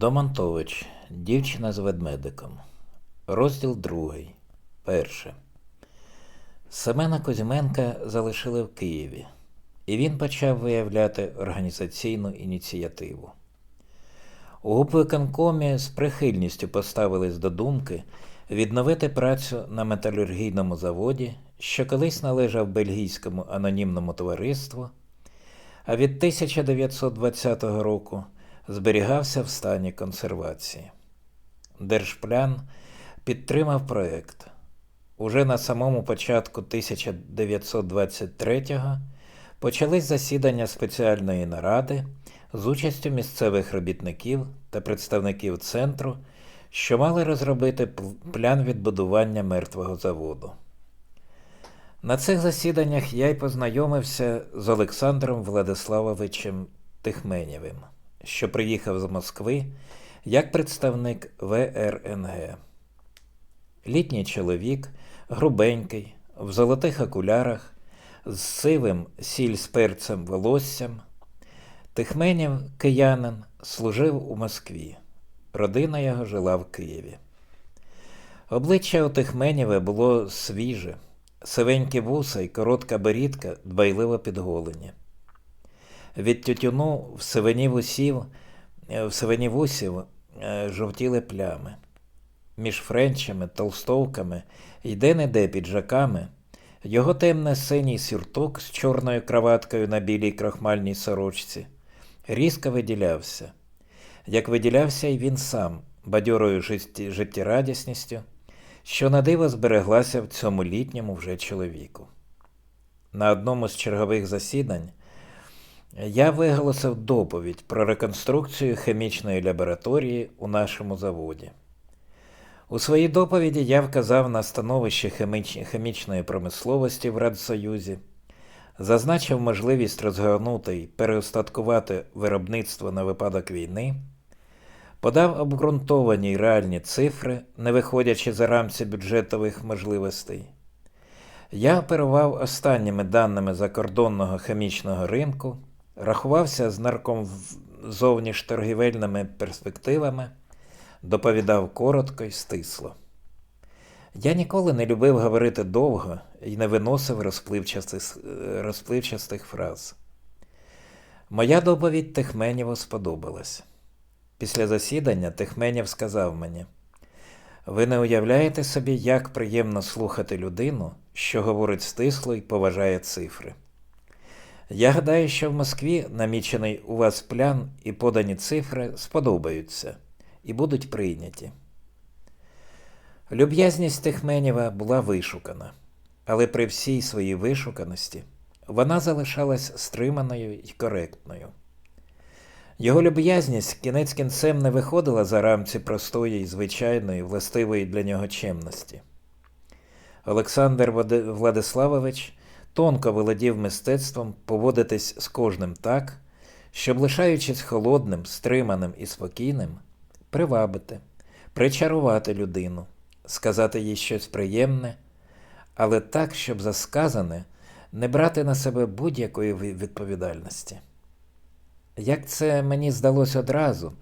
Домонтович. Дівчина з ведмедиком. Розділ другий. Перше. Семена Козьменка залишили в Києві, і він почав виявляти організаційну ініціативу. У губвиконкомі з прихильністю поставились до думки відновити працю на металургійному заводі, що колись належав бельгійському анонімному товариству, а від 1920 року зберігався в стані консервації. Держплян підтримав проект. Уже на самому початку 1923-го почались засідання спеціальної наради з участю місцевих робітників та представників центру, що мали розробити план відбудування мертвого заводу. На цих засіданнях я й познайомився з Олександром Владиславовичем Тихменєвим, що приїхав з Москви як представник ВРНГ. Літній чоловік, грубенький, в золотих окулярах, з сивим сіль з волоссям. Тихменєв, киянин, служив у Москві. Родина його жила в Києві. Обличчя у Тихменєве було свіже, сивенькі вуса й коротка борідка дбайливо підголені. Від тютюну в сивині вусів, е, в сивині вусів е, жовтіли плями. Між френчами, толстовками і де-не-де піджаками його темно-синій сюртук з чорною краваткою на білій крахмальній сорочці різко виділявся, як виділявся й він сам, бадьорою життєрадісністю, що на диво збереглася в цьому літньому вже чоловіку. На одному з чергових засідань я виголосив доповідь про реконструкцію хімічної лабораторії у нашому заводі. У своїй доповіді я вказав на становище хіміч- хімічної промисловості в Радсоюзі, зазначив можливість розгорнути й переостаткувати виробництво на випадок війни, подав обґрунтовані й реальні цифри, не виходячи за рамці бюджетових можливостей. Я оперував останніми даними закордонного хімічного ринку, рахувався з нарком зовнішторгівельними перспективами, доповідав коротко й стисло. Я ніколи не любив говорити довго і не виносив розпливчастих, е, розпливчастих фраз. Моя доповідь Техменєву сподобалась. Після засідання Техменєв сказав мені: ви не уявляєте собі, як приємно слухати людину, що говорить стисло і поважає цифри. Я гадаю, що в Москві намічений у вас план і подані цифри сподобаються і будуть прийняті. Люб'язність Техменєва була вишукана, але при всій своїй вишуканості вона залишалась стриманою і коректною. Його люб'язність кінець кінцем не виходила за рамці простої і звичайної, властивої для нього чемності. Олександр Владиславович тонко володів мистецтвом поводитись з кожним так, щоб, лишаючись холодним, стриманим і спокійним, привабити, причарувати людину, сказати їй щось приємне, але так, щоб за сказане не брати на себе будь-якої відповідальності. Як це мені здалось одразу,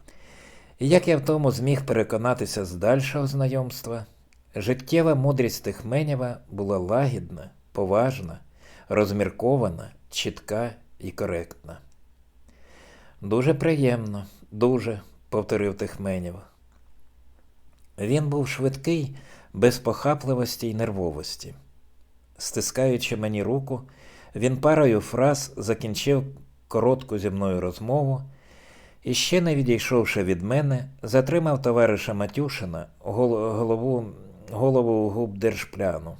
і як я в тому зміг переконатися з дальшого знайомства, життєва мудрість Тихменєва була лагідна, поважна, розміркована, чітка і коректна. Дуже приємно, дуже, повторив Тихменєв. Він був швидкий, без похапливості й нервовості. Стискаючи мені руку, він парою фраз закінчив коротку зі мною розмову і, ще не відійшовши від мене, затримав товариша Матюшина, голову, голову губ держпляну.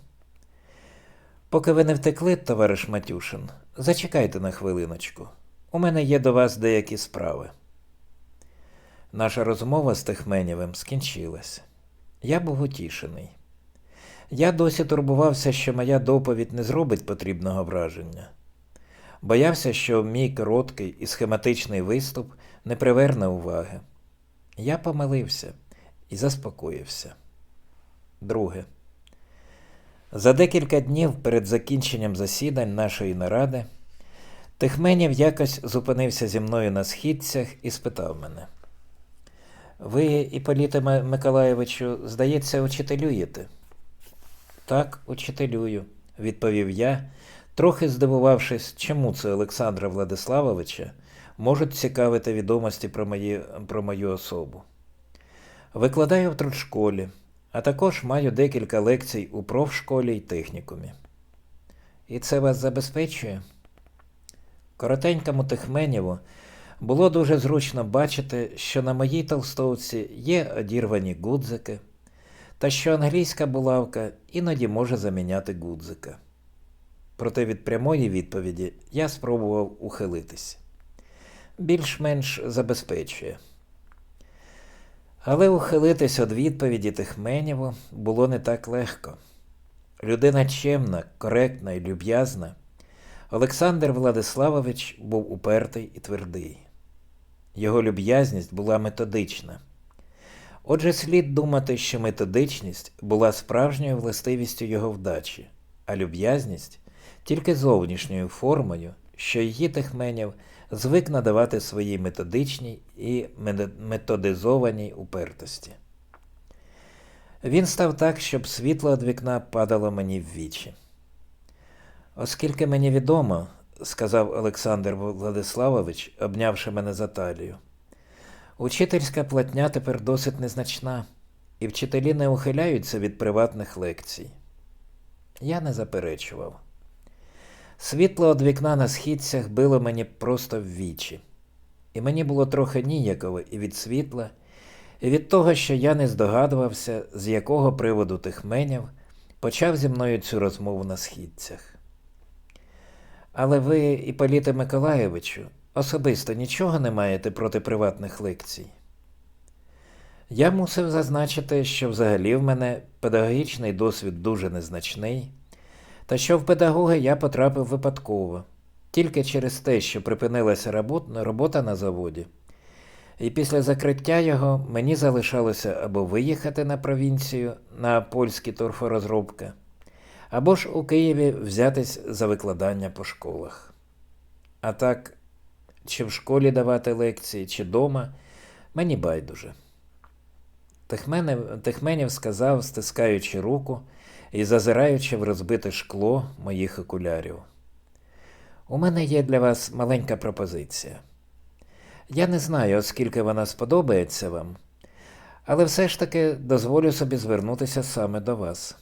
Поки ви не втекли, товариш Матюшин, зачекайте на хвилиночку. У мене є до вас деякі справи. Наша розмова з Техменєвим скінчилась. Я був утішений. Я досі турбувався, що моя доповідь не зробить потрібного враження. Боявся, що мій короткий і схематичний виступ не приверне уваги. Я помилився і заспокоївся. Друге. За декілька днів перед закінченням засідань нашої наради Тихменєв якось зупинився зі мною на східцях і спитав мене: Ви, Іполіте Миколаєвичу, здається, учителюєте. Так, учителюю, відповів я, трохи здивувавшись, чому це Олександра Владиславовича можуть цікавити відомості про, мої, про мою особу. Викладаю в трудшколі, а також маю декілька лекцій у профшколі й технікумі. І це вас забезпечує? Коротенькому Тихменєву було дуже зручно бачити, що на моїй толстовці є одірвані гудзики, та що англійська булавка іноді може заміняти гудзика. Проте від прямої відповіді я спробував ухилитись. Більш-менш забезпечує. Але ухилитись від відповіді Тихменєву було не так легко. Людина чемна, коректна і люб'язна. Олександр Владиславович був упертий і твердий. Його люб'язність була методична. Отже, слід думати, що методичність була справжньою властивістю його вдачі, а люб'язність тільки зовнішньою формою, що її Тихменєв звик надавати своїй методичній і методизованій упертості. Він став так, щоб світло від вікна падало мені в вічі. Оскільки мені відомо, сказав Олександр Владиславович, обнявши мене за талію, учительська платня тепер досить незначна, і вчителі не ухиляються від приватних лекцій. Я не заперечував. Світло від вікна на східцях било мені просто в вічі, і мені було трохи ніяково і від світла, і від того, що я не здогадувався, з якого приводу Тихменєв почав зі мною цю розмову на східцях. Але ви, Іполіте Миколаєвичу, особисто нічого не маєте проти приватних лекцій. Я мусив зазначити, що взагалі в мене педагогічний досвід дуже незначний, та що в педагоги я потрапив випадково, тільки через те, що припинилася робота на заводі, і після закриття його мені залишалося або виїхати на провінцію на польські торфорозробки, або ж у Києві взятись за викладання по школах. А так, чи в школі давати лекції, чи дома, мені байдуже. Тихменів, сказав, стискаючи руку і зазираючи в розбите шкло моїх окулярів. У мене є для вас маленька пропозиція. Я не знаю, оскільки вона сподобається вам, але все ж таки дозволю собі звернутися саме до вас.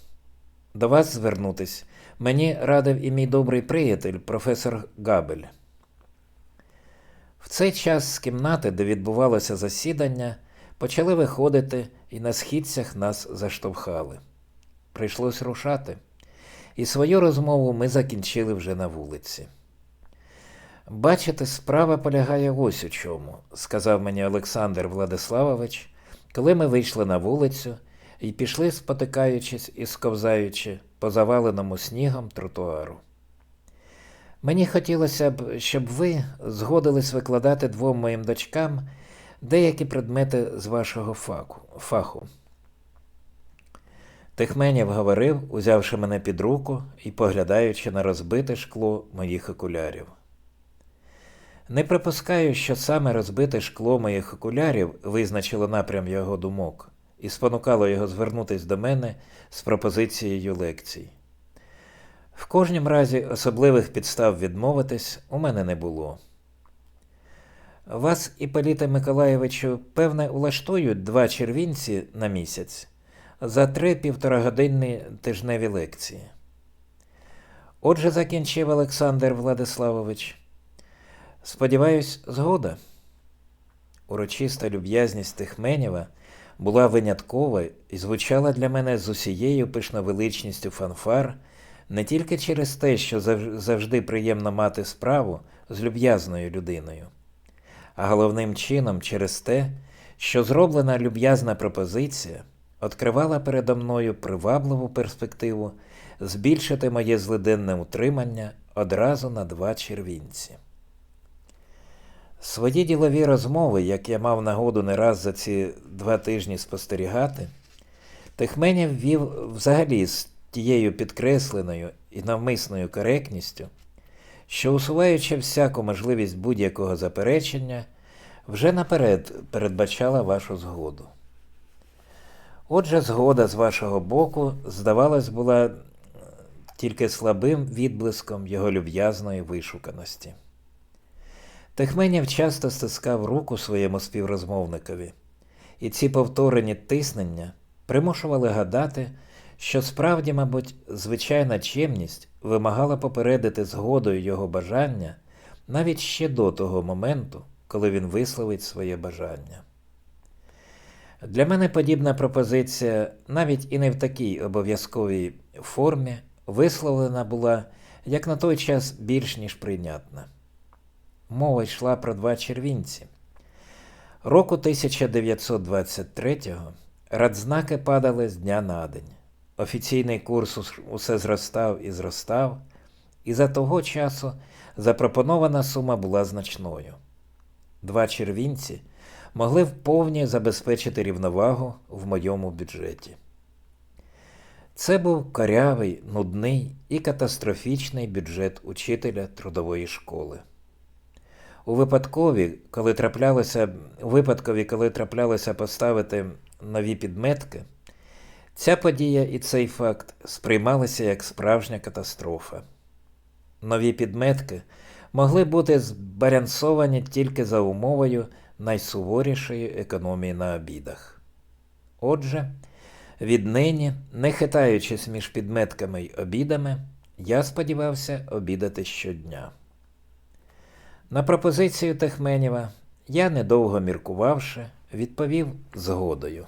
До вас звернутись мені радив і мій добрий приятель, професор Габель. В цей час з кімнати, де відбувалося засідання, почали виходити і на східцях нас заштовхали. Прийшлось рушати, і свою розмову ми закінчили вже на вулиці. Бачите, справа полягає ось у чому, сказав мені Олександр Владиславович, коли ми вийшли на вулицю і пішли, спотикаючись і сковзаючи по заваленому снігом тротуару. Мені хотілося б, щоб ви згодились викладати двом моїм дочкам деякі предмети з вашого фаху. Тихменєв говорив, узявши мене під руку і поглядаючи на розбите шкло моїх окулярів. Не припускаю, що саме розбите шкло моїх окулярів визначило напрям його думок і спонукало його звернутися до мене з пропозицією лекцій. В кожнім разі особливих підстав відмовитись у мене не було. Вас, Іполіта Миколаєвичу, певне, улаштують два червінці на місяць за три півторагодинні тижневі лекції. Отже, закінчив Олександр Владиславович. Сподіваюсь, згода. Урочиста люб'язність Тихменєва була виняткова і звучала для мене з усією пишновеличністю фанфар не тільки через те, що завжди приємно мати справу з люб'язною людиною, а головним чином через те, що зроблена люб'язна пропозиція відкривала передо мною привабливу перспективу збільшити моє злиденне утримання одразу на два червінці. Свої ділові розмови, як я мав нагоду не раз за ці два тижні спостерігати, Тихменєв вів взагалі з тією підкресленою і навмисною коректністю, що, усуваючи всяку можливість будь-якого заперечення, вже наперед передбачала вашу згоду. Отже, згода з вашого боку, здавалось, була е, тільки слабим відблиском його люб'язної вишуканості. Техменєв часто стискав руку своєму співрозмовникові, і ці повторені тиснення примушували гадати, що справді, мабуть, звичайна чемність вимагала попередити згодою його бажання навіть ще до того моменту, коли він висловить своє бажання. Для мене подібна пропозиція, навіть і не в такій обов'язковій формі, висловлена була як на той час більш ніж прийнятна. Мова йшла про два червінці. Року 1923-го радзнаки падали з дня на день. Офіційний курс усе зростав і зростав, і за того часу запропонована сума була значною. Два червінці могли вповні забезпечити рівновагу в моєму бюджеті. Це був корявий, нудний і катастрофічний бюджет учителя трудової школи. У випадкові, коли траплялося, випадкові, коли траплялося поставити нові підметки, ця подія і цей факт сприймалися як справжня катастрофа. Нові підметки могли бути збалансовані тільки за умовою найсуворішої економії на обідах. Отже, віднині, не хитаючись між підметками й обідами, я сподівався обідати щодня. На пропозицію Техменєва я, недовго міркувавши, відповів згодою.